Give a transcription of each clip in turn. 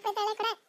ಯಾಕೆ ತಲೆ ಕಡೆ ಹ್ಞೂ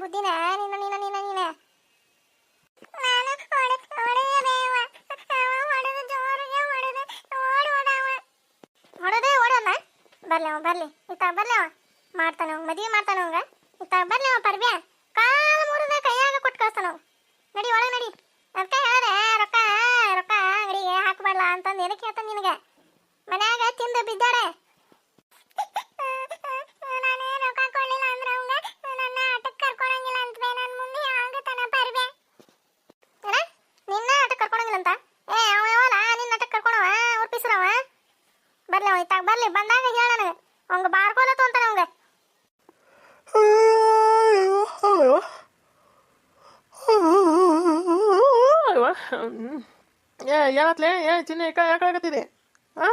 ಬುದ್ಧಿನ? ನಿನ್ನ ನಿನ್ನ ನಿನ್ನ ನಿನ್ನ ನಾನು ಹೊಡೆ ಹೊಡೆಯಬೇವ ಹೊಡೆದು ಜೋರಿಗೆ ಹೊಡೆದು ಓಡಿ ಹೋದವ ಹೊಡೆದೇ ಓಡಲ್ಲ ಬರ್ಲಿ ಅವ, ಬರ್ಲಿ. ಇತ್ತಾಗ ಬರ್ಲಿ ಅವ. ಮಾಡ್ತಾನೆ ಅವ ಮದುವೆ ಮಾಡ್ತಾನೆ ಅವಂಗ. ಇತ್ತಾಗ ಬರ್ಲಿ ಅವ ಪರ್ಬ್ಯ ಕಾಲ ಮುರಿದ ಕೈಯಾಗ ಕೊಟ್ಟು ಕಳಿಸ್ತಾನ ನಡಿ, ಒಳಗೆ ನಡಿ. ಅದಕ್ಕೆ ಹೇಳಿದೆ, ರೊಕ್ಕ ರೊಕ್ಕ ಅಂಗಡಿಗೆ ಹಾಕಬಾರ್ಲ ಅಂತಂದು. ಏನಕ್ಕೆ ಹೇಳ್ತಾನೆ ನಿನಗೆ? ಮನ್ಯಾಗ ತಿಂದು ಬಿದ್ದಾಳೆ. ಏ ಏನತ್ಲೆ ಏ ಚಿನ್ನ ಯಾಕ ಯಾಕಾಗತ್ತಿದೆ ಹಾ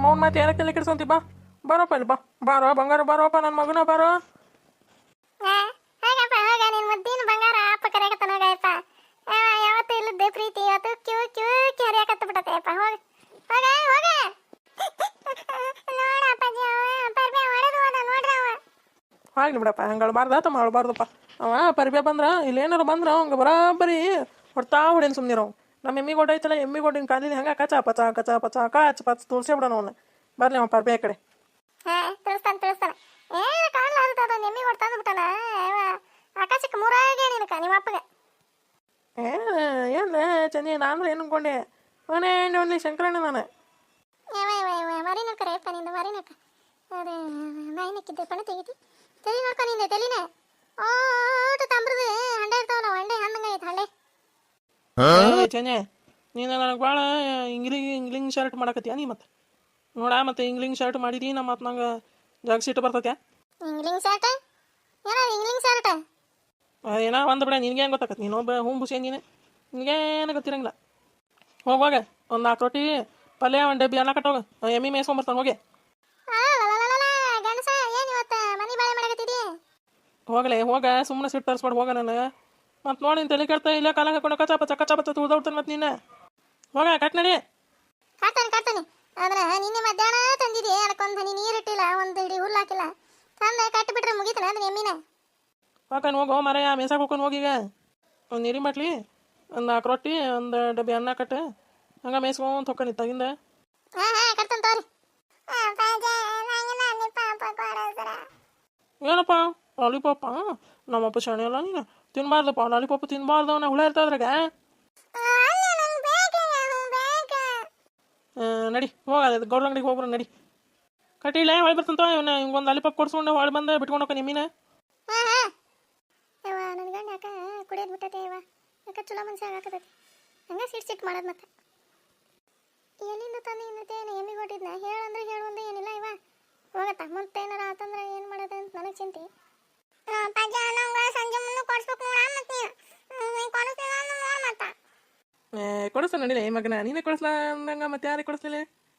ನಿಮ್ಮ ಅವ್ನ ಮಾತು ಏನಕ್ಕೆ ತಲೆ ಕೆಡ್ಸಂತಿ ಬಾ. ಬರೋಪ್ಪ ಇಲ್ಲಿ ಬಾ. ಬಾರೋ ಬಂಗಾರ ಬಾರೋಪ್ಪ ನನ್ನ ಮಗನ ಬಾರೋ. ಹೇಗಪ್ಪ ಹೋಗ ನಿನ್ ಮುದ್ದಿನ ಬಂಗಾರ ಅಪ್ಪ ಕರೆಯಕತ್ತಾನ ಹೋಗಪ್ಪ ಯಾವತ್ತು ಇಲ್ಲದೆ ಪ್ರೀತಿ ಇವತ್ತು ಕ್ಯೂ ಕ್ಯೂ ಹರಿಯಾಕತ್ತ ಬಿಟ್ಟತೆ ಅಪ್ಪ ಹೋಗ ಹೋಗ ಹೋಗ. ಆಗ್ಲಿ ಬಿಡಪ್ಪ ಹಂಗೆ ಅಳ್ಬಾರ್ದ ತಮ್ಮ ಅಳ್ಬಾರ್ದಪ್ಪ ಅವ ಪರಿಬೆ ಬಂದ್ರ ಇಲ್ಲೇನಾರು ಬಂದ್ರ ಅವಂಗ ಬರಾಬರಿ ಹೊಡ್ತಾ ಹೊಡೇನು ಸುಮ್ನಿರೋ. ನಮ್ಮ ಎಮ್ಮಿ ಗೋಡ ಐತಲ್ಲ ಎಮ್ಮಿ ಗೋಡಿನ ಕಾಲಿನ ಹಂಗೆ ಕಚ ಪಚ ಕಚ ಪಚ ಕಚ್ ಪಚ್ ತುಳ್ಸೇ ಬಿಡೋಣ ಅವನ್ನ ಬರ್ಲಿ ಅವ ಪರ್ಬೇ ಕಡೆ. ಹಾಂ ತಿಳಿಸ್ತಾನೆ ತಿಳಿಸ್ತಾನೆ. ಏನ ಕಾಣ್ಲಾರ್ದ ಅದು ನೆಮ್ಮಿ ಹೊಡ್ ತಂದು ಬಿಟ್ಟಾನ ಆಕಾಶಕ್ಕೆ ಮೂರಾಗೆ ನಿನಕ ನಿಮ್ಮ ಅಪ್ಪಗೆ. ಏನು ಏನು ಚಂದಿ ನಾನು ಏನು ಅನ್ಕೊಂಡೆ? ಅವನೇ ಓನ್ಲಿ ಶಂಕರಣ್ಣ ನಾನು. ಮರಿ ನಕ್ಕ ರೇಪ ನಿಂದ ಮರಿ ನಕ್ಕ ಅದೇ ನಾಯಿ ನಕ್ಕಿದ್ದೆ ಪಣ ತೆಗಿತಿ. ತಲೆ ನೋಡ್ಕೊ ನಿಂದೆ ತಲಿನ. ಓಟು ತಂಬ್ರದು ಹಂಡೆ ಇರ್ತಾವಲ್ಲ ಹಂಡೆ ಹಣ್ಣಂಗ ಐತೆ ಹಂಡೆ. ಚಂದೆ ನೀನು ನನಗೆ ಭಾಳ ಇಂಗ್ಲಿಂಗ್ ಇಂಗ್ಲಿಂಗ್ ಶರ್ಟ್ ಮಾಡಕತ್ತೀಯ ನೀ ಮತ್ತೆ ನೋಡ ಮತ್ತೆ ಇಂಗ್ಲಿಂಗ್ ಶರ್ಟ್ ಮಾಡಿದಿ ನಮ್ಮ ಮತ್ತೆ ನಂಗೆ ಜಾಗ ಸೀಟ್ ಬರ್ತತ್ಯಾ? ಇಂಗ್ಲಿಂಗ್ ಶರ್ಟ್ ಏನೋ ಇಂಗ್ಲಿಂಗ್ ಶರ್ಟ್ ಏನೋ ಒಂದು ಬಿಡ ನಿನಗೆ ಏನು ಗೊತ್ತಾಕತ್ತೆ ನೀನು ಒಬ್ಬ ಹೂಂ ಬುಸಿ ನೀನು? ನಿನಗೇನು ಗೊತ್ತಿರಂಗಿಲ್ಲ. ಹೋಗುವಾಗ ಒಂದು ನಾಲ್ಕು ರೊಟ್ಟಿ ಪಲ್ಯ ಒಂದು ಡಬ್ಬಿ ಅನ್ನ ಕಟ್ಟೋಗ ಎಮ್ಮಿ ಮೇಯ್ಸ್ಕೊಂಬರ್ತಾನೆ ಹೋಗಿ. ಗಣಸ ಏನ್ ಇವತ್ತ ಮನಿ ಬಾಳೆ ಮಾಡಕತ್ತಿದಿ? ಹೋಗಲೇ ಹೋಗ ಸುಮ್ಮನೆ ಸಿಟ್ಟು ತರಿಸ್ಬೇಡ ಹೋಗ ನಾನು. ಮತ್ತೆ ನೋಡಿ ತಲೆ ಕೆಡ್ತಾ ಇಲ್ಲ ಕಾಲ ಹಾಕೊಂಡು ಕಚ ಪಚ ಕಚ ಪಚ ತುಳ್ದೋಡ್ತಾನೆ ಮತ್ತೆ ನೀನು. ಹೋಗ ಕಟ್ ನಡಿ. ಕಾಡ್ತಾನೆ ಕಾಡ್ತಾನೆ. ಆದ್ರೆ ನಿನ್ನೆ ಮಧ್ಯಾಹ್ನ ತಂದಿದೆ ಅದಕ್ಕೊಂದು ಹನಿ ನೀರು ಇಟ್ಟಿಲ್ಲ ಒಂದು ಹಿಡಿ ಹುಲ್ಲು ಹಾಕಿಲ್ಲ. ತಂದೆ ಕಟ್ಟಿ ಬಿಟ್ರೆ ಮುಗಿತಾನೆ ಅಂದ್ರೆ ಎಮ್ಮಿನ? ಹಾಕೊಂಡು ಹೋಗೋ ಮರ ಮೇಸಾಕ್ ಹೋಗ್ಕೊಂಡು ಹೋಗೀಗ ಒಂದು ನೀರಿ ಮಟ್ಲಿ ಒಂದು ನಾಲ್ಕು ರೊಟ್ಟಿ ಒಂದು ಡಬ್ಬಿ ಅನ್ನ ಕಟ್ಟು ಹಂಗೆ ಮೇಯ್ಸ್ಕೊಂತ ಹೊಕ್ಕನಿ ತಗಿಂದ ಹಾ ಹಾ ಕಟ್ತಾನೆ ತೋರಿ ಏನಪ್ಪ? ಲಾಲಿಪಾಪ ನಮ್ಮಪ್ಪ ಶಾಣೆ ಅಲ್ಲ ನೀನು ತಿನ್ಬಾರ್ದಪ್ಪ ಲಾಲಿಪಾಪ್ ತಿನ್ಬಾರ್ದು ನಾ ಹುಳ ಇರ್ತಾವ್ರಾಗ ನಡಿ ಹೋಗ ಅದು ಗೌಡ್ರ ಅಂಗಡಿಗೆ ಹೋಗ್ಬರ ನಡಿ ಕಟ್ಟಿಲ್ಲ ಹೊಳಿ ಬರ್ತಂತ ಇವನ್ನ ಹಿಂಗೊಂದು ಲಾಲಿಪಾಪ್ ಕೊಡ್ಸ್ಕೊಂಡು ಹೊಳಿ ಬಂದು ಬಿಟ್ಕೊಂಡು ಹೋಗ್ಕ ನಿಮ್ಮಿನ ಹಾ ಹಾ ಯವ್ವ ನನ್ನ ಗಂಡ ಯಾಕ ಕುಡಿಯೋದು ಬಿಟ್ಟತೆ ಯವ್ವ ಯಾಕ ಚಲೋ ಮನ್ಸ ಆಗಕತ್ತೈತಿ ಹಂಗ ಸಿಟ್ ಸಿಟ್ ಮಾಡೋದು ಮತ್ತೆ ಎಲ್ಲಿಂದ ತಂದು ಇನ್ನತೇನು ಎಮ್ಮಿ ಕೊಟ್ಟಿದ್ನ ಹೇಳಂದ್ರೆ ಹೇಳುವಂದ ಏನಿಲ್ಲ ಇವ ಹೋಗತ್ತ ಮತ್ತೆ ಏನಾರ ಆತಂದ್ರೆ ಏನು ಮಾಡೋದು ಅಂತ ನನಗೆ ಚಿಂತೆ ಸಂಜೆ ಮುಂದೆ ಕೊಡ್ಸ್ಬೇಕು ನೋಡ ಮತ್ತೆ ನೀನು ಕೊಡಿಸ್ಲಿಲ್ಲ ಅಂದ್ರೆ ನೋಡ್ ಮತ್ತ ಕೊಡಿಸ್ತಾನೆ ನಡಿಲೆ ಈ ಮಗನ. ನೀನೇ ಕೊಡಿಸ್ಲಾ ಅಂದಂಗ ಮತ್ತೆ ಯಾರಿಗೆ ಕೊಡಿಸ್ಲಿಲ್ಲ?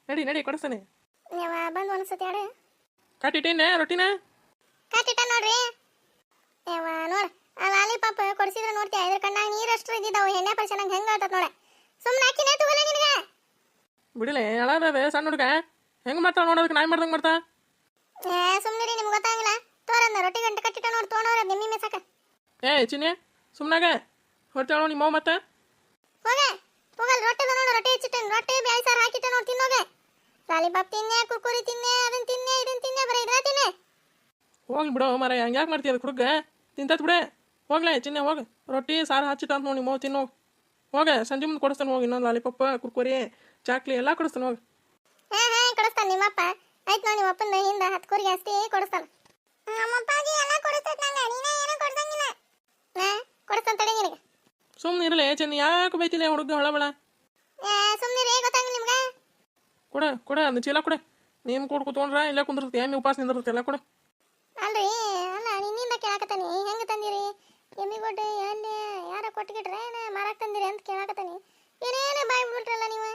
ನಡಿ ನಡಿ ಕೊಡಿಸ್ತಾನೆ. ಯವ್ವ ಬಂದು ಒಂದ್ಸತಿ ಯಾರು ಕಟ್ಟಿಟ್ಟೇನೆ ರೊಟ್ಟಿನ? ಕಟ್ಟಿಟ್ಟ ನೋಡ್ರಿ. ಯವ್ವ ನೋಡ್ ಆ ಲಾಲಿಪಾಪ್ ಕೊಡ್ಸಿದ್ರೆ ನೋಡ್ತೀಯ? ಇದ್ರ ಕಣ್ಣಾಗ ನೀರಷ್ಟು ಇದ್ದಿದ್ದಾವು. ಎಣ್ಣೆ ಪರಿಚಯ ನಂಗೆ ಹೆಂಗೆ ಹೇಳ್ತದ ನೋಡ. ಸುಮ್ಮನೆ ಹಾಕಿನೇ ತಗೋಲ್ಲ ನಿನಗೆ. ಬಿಡಿಲೆ ಅಳಾದ ಸಣ್ಣ ಹುಡುಗ? ಹೆಂಗೆ ಮಾಡ್ತಾವ ನೋಡೋದಕ್ಕೆ ನಾಯಿ ಮಾಡ್ದಂಗೆ ಮಾಡ್ತಾ? ಏ ಸುಮ್ಮನೆ ನಿಮ್ಗೆ ಗೊತ್ತಾಗಿಲ್ಲ. ತೋರನ್ನ ರೊಟ್ಟಿ ಗಂಟೆ ಕಟ್ಟಿಟ್ಟ ನೋಡಿ ತೋಣವ್ರ ನಿಮ್ಮಿ ಮೇಸಾಕ ಏ ಚಿನ್ನೆ ಸುಮ್ಮನಾಗ ಹೇಳೋ ನಿಮ್ಮ ಮತ್ತೆ? ಹೋಗೆ ಹೋಗಲ್ ರೊಟ್ಟಿ ನೋಡು ರೊಟ್ಟಿ ಹೆಚ್ಚಿಟ್ಟೇನು ರೊಟ್ಟಿ ಬ್ಯಾಳಿ ಸಾರು ಹಾಕಿಟ್ಟ ನೋಡಿ ತಿನ್ನೋಗೆ. ಲಾಲಿಪಾಪ್ ತಿನ್ನೆ ಕುರ್ಕುರಿ ತಿನ್ನೆ ಅದನ್ನ ತಿನ್ನೆ ಇದನ್ನ ತಿನ್ನೆ ಬರೀ ಇದ್ರ ತಿನ್ನೆ. ಹೋಗಿ ಬಿಡು ಮರ ಹಂಗೆ ಯಾಕೆ ಮಾಡ್ತೀಯ ಅದು ಹುಡುಗ? ತಿಂತತ್ ಬಿಡೆ. ಹೋಗ್ಲೇ ಚಿನ್ನೆ ಹೋಗು. ರೊಟ್ಟಿ ಸಾರು ಹಚ್ಚಿಟ್ಟ ಅಂತ ನೋಡಿ ನಿಮ್ಮ ತಿನ್ನೋ. ಹೋಗ ಸಂಜೆ ಮುಂದೆ ಕೊಡಿಸ್ತಾನೆ ಹೋಗಿ ಇನ್ನೊಂದು ಲಾಲಿಪಾಪ್ ಕುರ್ಕುರಿ ಚಾಕ್ಲಿ ಎಲ್ಲ ಕೊಡಿಸ್ತಾನೆ ಹೋಗಿ. ಹಾಂ ಹಾಂ ಕೊಡಿಸ್ತಾನೆ ನಿಮ್ಮಪ್ಪ. ಆಯ್ತು ನೋಡಿ ನಿಮ್ಮ ಹಿಂದೆ ಹಿಂದ ಹತ್ತು ಕೂರಿಗೆ ಅಷ್ಟೇ ಕೊಡಿಸ್ತಾನೆ. ನಮ್ಮಪ್ಪಾಜಿ ಎಲ್ಲ ಕೊಡಿಸ್ತದ ನಂಗೆ. ನೀನೇ ಏನೂ ಕೊಡ್ಸಂಗಿಲ್ಲ. ಹಾ ಕೊಡಿಸ್ತಾನೆ ತಡಿ ನಿನಗೆ. ಸುಮ್ಮನೆ ಇರಲೇ ಚೆನ್ನ ಯಾಕೆ ಬೈತಿಲ್ಲ ಹುಡುಗ ಹೊಳಬಳ ಸುಮ್ಮನೆ ರೇ ಗೊತ್ತಾಗಿಲ್ಲ ನಿಮ್ಗೆ? ಕೊಡ ಕೊಡ ಅದು ಚೀಲ ಕೊಡೆ. ನೀನು ಕೊಡ್ ಕೂತ್ಕೊಂಡ್ರ ಇಲ್ಲ ಕುಂದಿರ್ತಿ ಎಮ್ಮೆ ಉಪಾಸ ನಿಂದಿರ್ತಿ ಎಲ್ಲ ಕೊಡ. ಅಲ್ರಿ ಅಲ್ಲ ನಿನ್ನಿಂದ ಕೇಳಾಕತ್ತಾನಿ ಹೆಂಗೆ ತಂದಿರಿ? ಎಮ್ಮಿ ಕೊಟ್ಟು ಎಣ್ಣೆ ಯಾರ ಕೊಟ್ಟಿಗಿಟ್ರೆ ಮಾರಾಕ್ ತಂದಿರಿ ಅಂತ ಕೇಳಾಕತ್ತಾನಿ. ಏನೇನು ಬಾಯ್ ಬಿಟ್ರಲ್ಲ ನೀವು?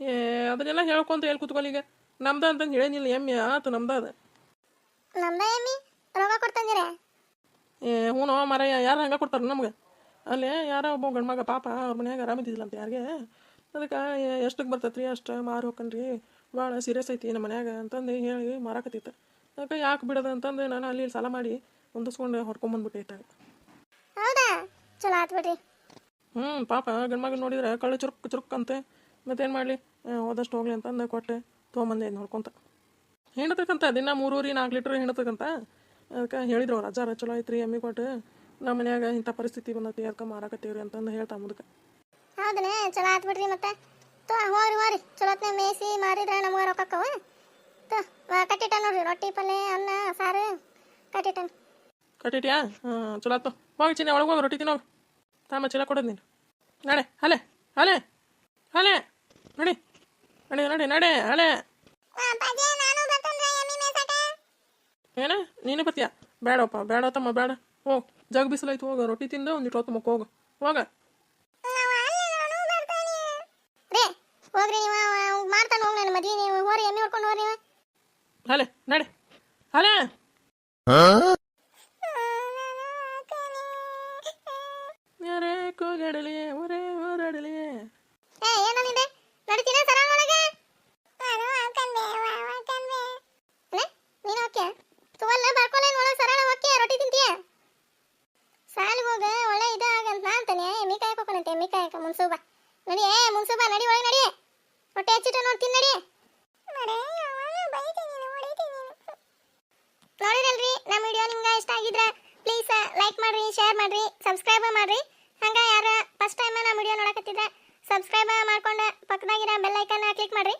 ಏ ಅದನ್ನೆಲ್ಲ ಹೇಳ್ಕೊಂತ ಹೇಳಿ ಕೂತ್ಕೊಲ್ಲ ಈಗ? ನಮ್ದ ಅಂತಂದು ಹೇಳೇನಿಲ್ಲ ಎಮ್ಮೆ ಆತು ನಮ್ದ ಅದು. ನಮ್ದ ರೋಗ ರೊಕ್ಕ ಕೊಡ್ತಂದಿರ ಏ ಹ್ಞೂ ಮರ ಯಾರು ಹಂಗೆ ಕೊಡ್ತಾರೆ ನಮ್ಗೆ? ಅಲ್ಲೇ ಯಾರೋ ಒಬ್ಬ ಗಂಡ್ಮಗ ಪಾಪ ಅವ್ರ ಮನ್ಯಾಗ ಆರಾಮಿದ್ದಿಲ್ಲ ಅಂತ ಯಾರಿಗೆ? ಅದಕ್ಕೆ ಎಷ್ಟಕ್ಕೆ ಬರ್ತೈತ್ರಿ ಅಷ್ಟು ಮಾರು ಹೋಕನ್ರಿ. ಭಾಳ ಸೀರಿಯಸ್ ಐತಿ ನಮ್ಮ ಮನ್ಯಾಗ ಅಂತಂದು ಹೇಳಿ ಮಾರಾಕತ್ತಿತ್ತು. ಅದಕ್ಕೆ ಯಾಕೆ ಬಿಡೋದು ಅಂತಂದು ನಾನು ಅಲ್ಲಿ ಸಾಲ ಮಾಡಿ ಹೊಂದಿಸ್ಕೊಂಡು ಹೊಡ್ಕೊಂಬಂದ್ಬಿಟ್ಟೆ ಇಟ್ಟಾಗ. ಹೌದಾ? ಚಲೋ ಆತ್ ಬಿಡ್ರಿ. ಹ್ಞೂ ಪಾಪ ಗಂಡ್ಮಗನ ನೋಡಿದ್ರೆ ಕಳ್ಳು ಚುರುಕ್ ಚುರುಕ್ ಅಂತೆ. ಮತ್ತೇನು ಮಾಡಲಿ? ಹೋದಷ್ಟು ಹೋಗ್ಲಿ ಅಂತಂದು ಕೊಟ್ಟೆ ತೊಗೊಂಬಂದೆ ನೋಡ್ಕೊಂತ. ಹಿಂಡತೈತಂತ ದಿನ ಮೂರೂರಿ ನಾಲ್ಕು ಲೀಟ್ರ್ ಹೆಣತಕ್ಕಂತ ಅದಕ್ಕೆ ಹೇಳಿದ್ರು ಅವ್ರು ಅಜ್ಜಾರ ಚಲೋ ಐತ್ರಿ ಎಮ್ಮಿ ಕೊಟ್ಟು. ನಮ್ಮ ಮನ್ಯಾಗ ಇಂಥ ಪರಿಸ್ಥಿತಿ ಬಂದತಿ ಅದಕ್ಕೆ ಮಾರಾಕತ್ತೀವ್ರಿ ಅಂತಂದು ಹೇಳ್ತಾ ಮುದಕ. ಹೌದನೇ ಚಲೋ ಆತ್ ಬಿಡ್ರಿ ಮತ್ತೆ. ತೋ ಹೋಗ್ರಿ ಹೋಗ್ರಿ. ಚಲೋತ್ನೆ ಮೇಯಿಸಿ ಮಾರಿದ್ರೆ ನಮಗೆ ರೊಕ್ಕಕ್ಕವ ತೋ ಕಟ್ಟಿಟ್ಟ ನೋಡ್ರಿ ರೊಟ್ಟಿ ಪಲ್ಲೆ ಅನ್ನ ಸಾರು. ಕಟ್ಟಿಟ್ಟನು ಕಟ್ಟಿಟ್ಯಾ? ಹಾಂ ಚಲೋ ಆತು ಹೋಗಿ ಚಿನ್ನ ಒಳಗೆ ಹೋಗಿ ರೊಟ್ಟಿ ತಿನ್ನೋ ತಾಮ ಚಲೋ ಕೊಡೋದು ನೀನು. ನಡೆ ಹಲೆ ಹಲೆ ಹಲೆ. ನಡಿ ನಡಿ ನಡಿ ನಡೆ ಹಲೆ. ಏನ? ನೀನು ಬತ್ತೀಯ ಬೇಡಪ್ಪ ಬೇಡ ತಮ್ಮ ಬೇಡ ಹೋಗ್. ಜಗ್ ಬಿಸಿಲಾಯ್ತು ಹೋಗ. ರೊಟ್ಟಿ ತಿಂದು ಒಂದಿಟ್ಟು ಹೊತ್ತು ಮಕ್ಕ ಹೋಗ. ಹೋಗ. ರೇ ಹೋಗ್ರಿ ನೀವು. ಮಾಡ್ತಾನೆ ಹೋಗಿ ನನ್ನ ಮದ್ವೆ. ನೀವು ಹೋರಿ ಎಮ್ಮೆ ಹೊಡ್ಕೊಂಡು ಹೋಗ್ರಿ ನಡೆ. ಹಲೆ ಯಾರೇ ಕೂಗಾಡಲಿ ಊರೇ ಊರಾಡಲಿ ಏ ಏನಂದಿದೆ ನಡಿತೀನ ಸರ ಒಳಗೆ ನೀನು ಓಕೆ ತುವಲ್ಲ ಬರ್ಕೊಲ್ಲ ಒಳಗೆ ಸರಳ ಓಕೆ ರೊಟ್ಟಿ ತಿಂತೀಯ ಸಾಲಿಗೆ ಹೋಗ ಒಳ್ಳೆ ಇದಾಗಂತ ನಾ ಅಂತಾನೆ ಎಮ್ಮಿ ಕಾಯಕ್ಕೆ ಹೋಗೋಣಂತೆ ಎಮ್ಮಿ ಕಾಯಕ್ಕೆ ಮುನ್ಸೂಬ ನಡಿ ಏ ಮುನ್ಸೂಬ ನಡಿ ಒಳಗೆ ನಡಿ ಹೊಟ್ಟೆ ಹಚ್ಚಿಟ್ಟು ನೋಡಿ ತಿನ್ ನಡಿ ನೋಡಿರಲ್ರಿ ನಮ್ಮ ವಿಡಿಯೋ ನಿಮ್ಗೆ ಇಷ್ಟ ಆಗಿದ್ರೆ ಪ್ಲೀಸ್ ಲೈಕ್ ಮಾಡ್ರಿ ಶೇರ್ ಮಾಡ್ರಿ ಸಬ್ಸ್ಕ್ರೈಬ್ ಮಾಡ್ರಿ. ಹಂಗ ಯಾರ ಫಸ್ಟ್ ಟೈಮ್ ನಮ್ಮ ವಿಡಿಯೋ ನೋಡಕತ್ತಿದ್ರೆ ಸಬ್ಸ್ಕ್ರೈಬ್ ಮಾಡ್ಕೊಂಡು ಪಕ್ಕದಾಗಿರೋ ಬೆಲ್ ಐಕನ್ ಕ್ಲಿಕ್ ಮಾಡ್ರಿ.